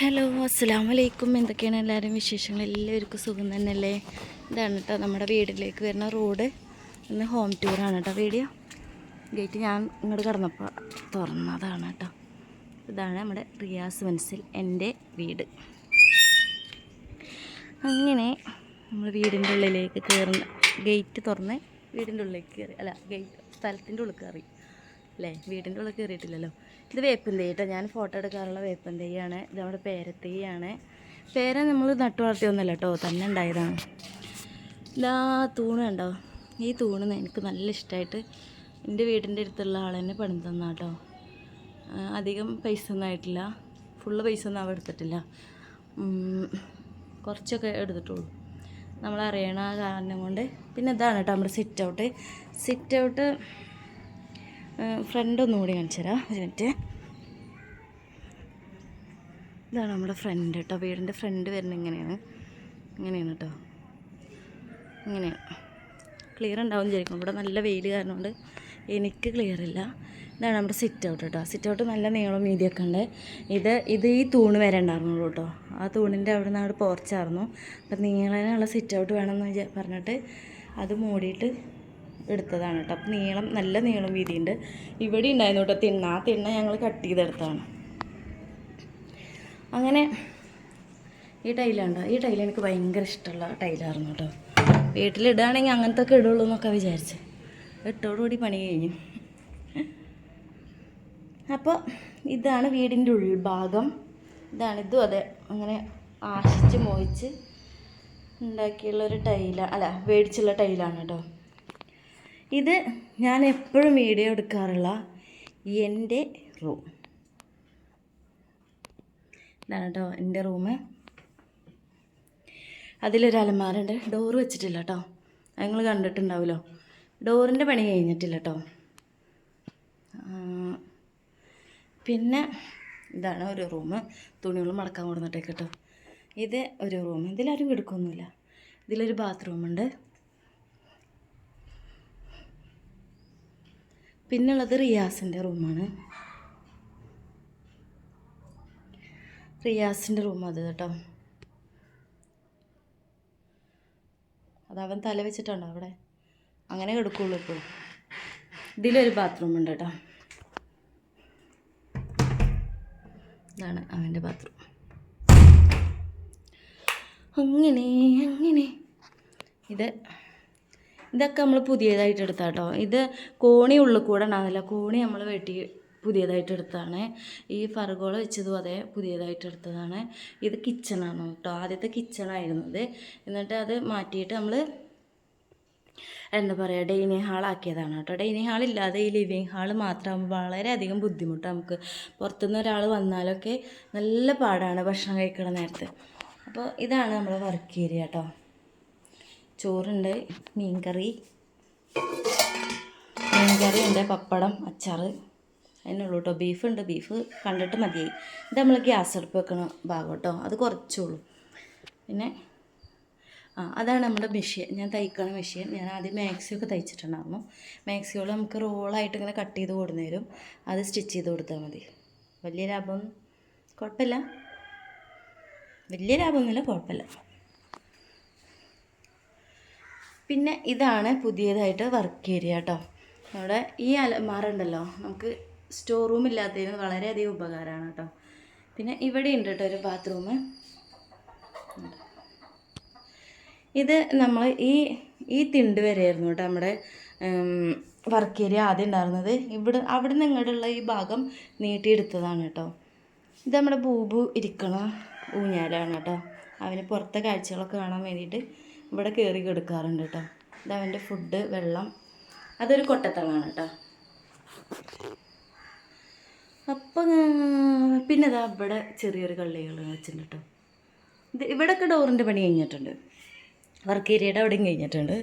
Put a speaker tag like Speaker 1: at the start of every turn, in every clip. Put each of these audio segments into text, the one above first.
Speaker 1: Hello അസ്സാം വലൈക്കും എന്തൊക്കെയാണ് എല്ലാവരും വിശേഷങ്ങൾ? എല്ലാവർക്കും സുഖം തന്നെയല്ലേ? ഇതാണ് കേട്ടോ നമ്മുടെ വീടിലേക്ക് വരുന്ന റോഡ്. ഇന്ന് ഹോം ടൂറാണ് കേട്ടോ വീഡിയോ. ഗേറ്റ് ഞാൻ ഇങ്ങോട്ട് കടന്നപ്പോൾ തുറന്നതാണ് കേട്ടോ ഇതാണ് നമ്മുടെ റിയാസ് മനസ്സിൽ എന്റെ വീട്. അങ്ങനെ നമ്മൾ വീടിന്റെ ഉള്ളിലേക്ക് കയറുന്ന ഗേറ്റ് തുറന്ന് വീടിന്റെ ഉള്ളിലേക്ക് കയറി അല്ല ഗേറ്റ് സ്ഥലത്തിന്റെ ഉള്ളിൽ കയറി അല്ലേ? വീടിന്റെ ഉള്ളിൽ കയറിയിട്ടില്ലല്ലോ ഇത് വേപ്പൻ തൈ ഞാൻ ഫോട്ടോ എടുക്കാറുള്ള വേപ്പൻ തൈയാണ്. ഇത് നമ്മുടെ പേരത്തൈയാണ്. പേര നമ്മൾ നട്ടു വളർത്തിയൊന്നുമല്ല കേട്ടോ. തന്നെ ഉണ്ടായതാണ്. എല്ലാ തൂണ് ഉണ്ടോ ഈ തൂണ് എനിക്ക് നല്ല ഇഷ്ടമായിട്ട് എന്റെ വീടിന്റെ അടുത്തുള്ള ആൾ തന്നെ പണി തന്നാ കേട്ടോ. അധികം പൈസ ഒന്നും ആയിട്ടില്ല. ഫുള്ള് പൈസ ഒന്നും അവ എടുത്തിട്ടില്ല. കുറച്ചൊക്കെ എടുത്തിട്ടുള്ളൂ. നമ്മളറിയണ കാരണം കൊണ്ട്. പിന്നെ ഇതാണ് കേട്ടോ നമ്മുടെ sit out sit out front ഒന്നും കൂടി കാണിച്ചു തരാം. ഒരു മിനിറ്റ് ഇതാണ് നമ്മുടെ ഫ്രണ്ട് കേട്ടോ വീടിന്റെ ഫ്രണ്ട് വരുന്നത് ഇങ്ങനെയാണ്. ഇങ്ങനെയാണ് കേട്ടോ ഇങ്ങനെയാണ് ക്ലിയർ ഉണ്ടാവും വിചാരിക്കും. ഇവിടെ നല്ല വെയിൽ കാരണം കൊണ്ട് എനിക്ക് ക്ലിയർ ഇല്ല. ഇതാണ് നമ്മുടെ സിറ്റ് ഔട്ട് കേട്ടോ സിറ്റ് ഔട്ട് നല്ല നീളം വീതിയൊക്കെ ഉണ്ട്. ഇത് ഇത് ഈ തൂണ് വരെ ഉണ്ടായിരുന്നുള്ളൂ കേട്ടോ ആ തൂണിന്റെ അവിടെ നിന്ന് അവിടെ പോർച്ചായിരുന്നു അപ്പം നീളനുള്ള സിറ്റ് ഔട്ട് വേണമെന്ന് പറഞ്ഞിട്ട് അത് മൂടിയിട്ട് എടുത്തതാണ് കേട്ടോ അപ്പം നീളം നല്ല നീളം വീതിയുണ്ട്. ഇവിടെ ഉണ്ടായിരുന്നു കേട്ടോ തിണ്ണ. ആ തിണ്ണ ഞങ്ങൾ കട്ട് ചെയ്തെടുത്തതാണ്. അങ്ങനെ ഈ ടൈലുണ്ടോ ഈ ടൈൽ എനിക്ക് ഭയങ്കര ഇഷ്ടമുള്ള ടൈലായിരുന്നു കേട്ടോ വീട്ടിലിടുകയാണെങ്കിൽ അങ്ങനത്തെ ഒക്കെ ഇടുള്ളൂ എന്നൊക്കെ വിചാരിച്ച്. ഇട്ടോടുകൂടി പണി കഴിഞ്ഞു. അപ്പോൾ ഇതാണ് വീടിന്റെ ഉൾഭാഗം. ഇതാണ് ഇതും അതെ. അങ്ങനെ ആശിച്ച് മോഹിച്ച് ഉണ്ടാക്കിയുള്ളൊരു ടൈല അല്ല മേടിച്ചുള്ള ടൈലാണ് കേട്ടോ ഇത് ഞാൻ എപ്പോഴും വീഡിയോ എടുക്കാറുള്ള എന്റെ റൂം ഇതാണ് കേട്ടോ എന്റെ റൂമ് അതിലൊരു അലമാരുണ്ട് ഡോറ് വെച്ചിട്ടില്ല കേട്ടോ നിങ്ങൾ കണ്ടിട്ടുണ്ടാവുമല്ലോ. ഡോറിന്റെ പണി കഴിഞ്ഞിട്ടില്ല കേട്ടോ പിന്നെ ഇതാണ് ഒരു റൂം തുണികൾ മടക്കാൻ കൊടുത്തിട്ടേക്ക് കേട്ടോ ഇത് ഒരു റൂം ഇതിലാരും കിടക്കൊന്നുമില്ല ഇതിലൊരു ബാത്റൂമുണ്ട് പിന്നുള്ളത് റിയാസിന്റെ റൂമാണ്. റിയാസിന്റെ റൂം അത് കേട്ടോ. അതവൻ തല വെച്ചിട്ടുണ്ടോ അവിടെ? അങ്ങനെ കിടക്കുള്ളൂ ഇപ്പോൾ. ഇതിലൊരു ബാത്റൂം ഉണ്ട് കേട്ടോ. ഇതാണ് അവന്റെ ബാത്റൂം അങ്ങനെ അങ്ങനെ. ഇത് ഇതൊക്കെ നമ്മൾ പുതിയതായിട്ട് എടുത്താട്ടോ. ഇത് കോണി ഉള്ളിൽ കൂടെ ഉണ്ടാകുന്നില്ല കോണി നമ്മൾ വെട്ടി പുതിയതായിട്ട് എടുത്തതാണ്. ഈ ഫർഗോള വെച്ചതും അതേ പുതിയതായിട്ട് എടുത്തതാണ്. ഇത് കിച്ചണാണ് കേട്ടോ. ആദ്യത്തെ കിച്ചണായിരുന്നത് എന്നിട്ട് അത് മാറ്റിയിട്ട് നമ്മൾ എന്താ പറയുക ഡൈനിങ് ഹാളാക്കിയതാണ് കേട്ടോ. ഡൈനിങ് ഹാൾ ഇല്ലാതെ ഈ ലിവിങ് ഹാൾ മാത്രമാകുമ്പോൾ വളരെയധികം ബുദ്ധിമുട്ടാണ് നമുക്ക്. പുറത്തുനിന്ന് ഒരാൾ വന്നാലൊക്കെ നല്ല പാടാണ് ഭക്ഷണം കഴിക്കണ നേരത്ത്. അപ്പോൾ ഇതാണ് നമ്മുടെ വർക്ക് ഏരിയ കേട്ടോ ചോറുണ്ട് മീൻകറി. മീൻകറി ഉണ്ട് പപ്പടം അച്ചാർ അതിനുള്ളൂ കേട്ടോ ബീഫ് ഉണ്ട്. ബീഫ് കണ്ടിട്ട് മതിയായി. ഇത് നമ്മൾ ഗ്യാസ് അടുപ്പ് വെക്കണ ഭാഗം കേട്ടോ അത് കുറച്ചുള്ളൂ പിന്നെ ആ അതാണ് നമ്മുടെ മെഷീൻ. ഞാൻ തയ്ക്കണ മെഷീൻ. ഞാൻ ആദ്യം മാക്സിയൊക്കെ തയ്ച്ചിട്ടുണ്ടായിരുന്നു. മാക്സിയോൾ നമുക്ക് റോളായിട്ട് ഇങ്ങനെ കട്ട് ചെയ്ത് കൊടുന്നു തരും. അത് സ്റ്റിച്ച് ചെയ്ത് കൊടുത്താൽ മതി. വലിയ ലാഭം കുഴപ്പമില്ല. വലിയ ലാഭമൊന്നുമില്ല കുഴപ്പമില്ല. പിന്നെ ഇതാണ് പുതിയതായിട്ട് വർക്ക് ഏരിയ കേട്ടോ നമ്മുടെ ഈ അലമാര ഉണ്ടല്ലോ നമുക്ക് സ്റ്റോർ റൂം ഇല്ലാത്തതിന് വളരെയധികം ഉപകാരമാണ് കേട്ടോ പിന്നെ ഇവിടെ ഉണ്ട് കേട്ടോ ഒരു ബാത്റൂം ഇത് നമ്മൾ ഈ ഈ തിണ്ട് വരെയായിരുന്നു കേട്ടോ നമ്മുടെ വർക്ക് ഏരിയ ആദ്യം ഉണ്ടായിരുന്നത്. ഇവിടെ അവിടെ നിന്ന് ഇങ്ങോട്ടുള്ള ഈ ഭാഗം നീട്ടിയെടുത്തതാണ് കേട്ടോ ഇത് നമ്മുടെ ബൂബു ഇരിക്കണ ഊഞ്ഞാലാണ് കേട്ടോ അവന് പുറത്തെ കാഴ്ചകളൊക്കെ കാണാൻ വേണ്ടിയിട്ട് ഇവിടെ കയറി കിടക്കാറുണ്ട് കേട്ടോ ഇത് അവന്റെ ഫുഡ് വെള്ളം. അതൊരു കൊട്ടത്തളാണ് കേട്ടോ അപ്പം പിന്നെ ഇതാ ഇവിടെ ചെറിയൊരു കള്ളികൾ വെച്ചിട്ടുണ്ട് കേട്ടോ ഇത് ഇവിടെയൊക്കെ ഡോറിന്റെ പണി കഴിഞ്ഞിട്ടുണ്ട്. വർക്ക് ഏരിയയുടെ അവിടെയും കഴിഞ്ഞിട്ടുണ്ട്.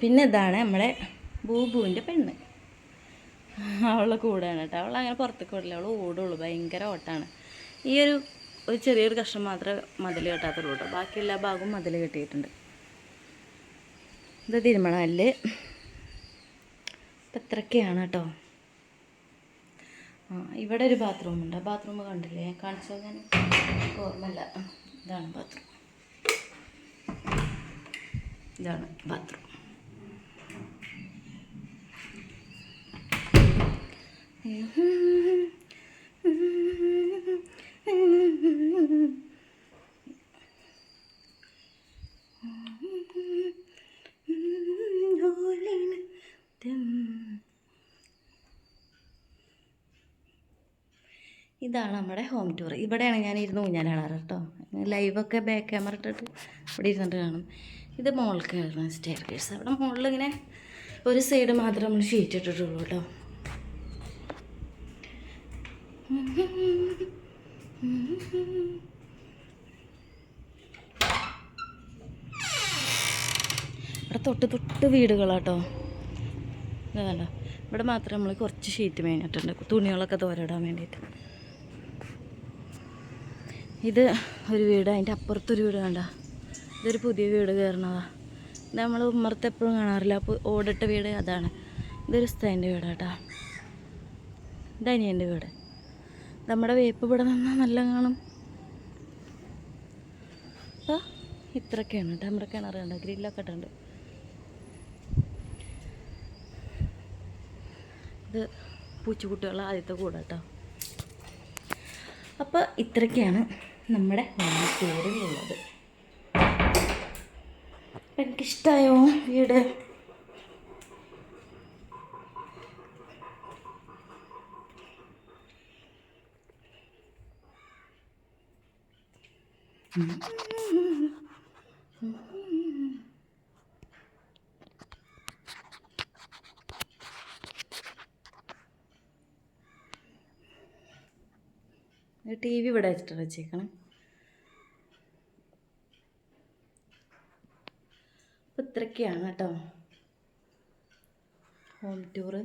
Speaker 1: പിന്നെ ഇതാണ് നമ്മളെ ബൂബുവിന്റെ പെണ്ണ്. അവളുടെ കൂടെയാണ് കേട്ടോ അവൾ അങ്ങനെ പുറത്തേക്ക് വിടില്ല. അവൾ ഓടുള്ളൂ. ഭയങ്കര ഓട്ടാണ്. ഈ ഒരു ഒരു ചെറിയൊരു കഷ്ണം മാത്രമേ മതിൽ കെട്ടാത്തുള്ളൂ കേട്ടോ. ബാക്കി എല്ലാ ഭാഗവും മതിൽ കെട്ടിയിട്ടുണ്ട്. ഇത് തിരുമണമല്ല് ഇപ്പം ഇത്രയൊക്കെയാണ് കേട്ടോ. ആ ഇവിടെ ഒരു ബാത്റൂം ഉണ്ട്. ബാത്റൂം കണ്ടില്ലേ? കാണിച്ചാൽ ഞാൻ ഓർമ്മയില്ല. ഇതാണ് ബാത്റൂം ഇതാണ് ബാത്റൂം ഇതാണ് നമ്മുടെ ഹോം ടൂർ ഇവിടെയാണ് ഞാൻ ഇരുന്ന് ഊഞ്ഞാലാടാറ് കേട്ടോ ലൈവൊക്കെ ബാക്ക് ക്യാമറ ഇട്ടിട്ട് ഇവിടെ ഇരുന്നിട്ട് കാണും. ഇത് മോൾ കയറുന്ന സ്റ്റെയർ കേസ് അവിടെ മുകളിൽ ഇങ്ങനെ ഒരു സൈഡ് മാത്രം നമ്മൾ ഷീറ്റ് ഇട്ടിട്ടുള്ളൂ കേട്ടോ ഇവിടെ തൊട്ട് തൊട്ട് വീടുകളാട്ടോ ഇതല്ല ഇവിടെ മാത്രം നമ്മൾ കുറച്ച് ഷീറ്റ് മേഞ്ഞിട്ടുണ്ട്. തുണികളൊക്കെ തോരയിടാൻ വേണ്ടിയിട്ട്. ഇത് ഒരു വീട് അതിന്റെ അപ്പുറത്തൊരു വീട് കണ്ട. ഇതൊരു പുതിയ വീട് കയറണതാ. ഇത് നമ്മൾ ഉമ്മർത്ത് എപ്പോഴും കാണാറില്ല. അപ്പോൾ ഓടിട്ട വീട് അതാണ്. ഇതൊരു സ്ഥലന്റെ വീടാട്ടാ. ഇത് അനിയന്റെ വീട്. നമ്മുടെ വേപ്പ് ഇവിടെ നിന്നാൽ നല്ല കാണും. അപ്പോൾ ഇത്രയൊക്കെയാണ് നമ്മുടെ കിണർ കണ്ട? ഗ്രില്ലൊക്കെ ഇട്ടുണ്ട് ഇത് ആദ്യത്തെ കൂടെ കേട്ടോ അപ്പോൾ ഇത്രയൊക്കെയാണ് നമ്മുടെ ഹോം എനിക്ക് എനിക്കിഷ്ടമായോ വീട്? ടി വി ഇവിടെ വെച്ചിട്ട് വെച്ചേക്കണം. അപ്പം ഇത്രയൊക്കെയാണ് കേട്ടോ. ഹോം ടൂറ്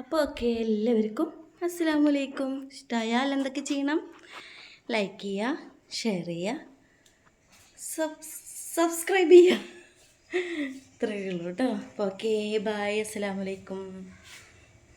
Speaker 1: അപ്പോൾ ഓക്കെ എല്ലാവർക്കും അസ്സാം വലൈക്കും ഇഷ്ടമായാൽ എന്തൊക്കെ ചെയ്യണം? ലൈക്ക് ചെയ്യുക ഷെയർ ചെയ്യുക സബ് സബ്സ്ക്രൈബ് ചെയ്യുക. ഇത്രയേ ഉള്ളൂ കേട്ടോ. ഓക്കെ ബായ് അസ്സാം വലൈക്കും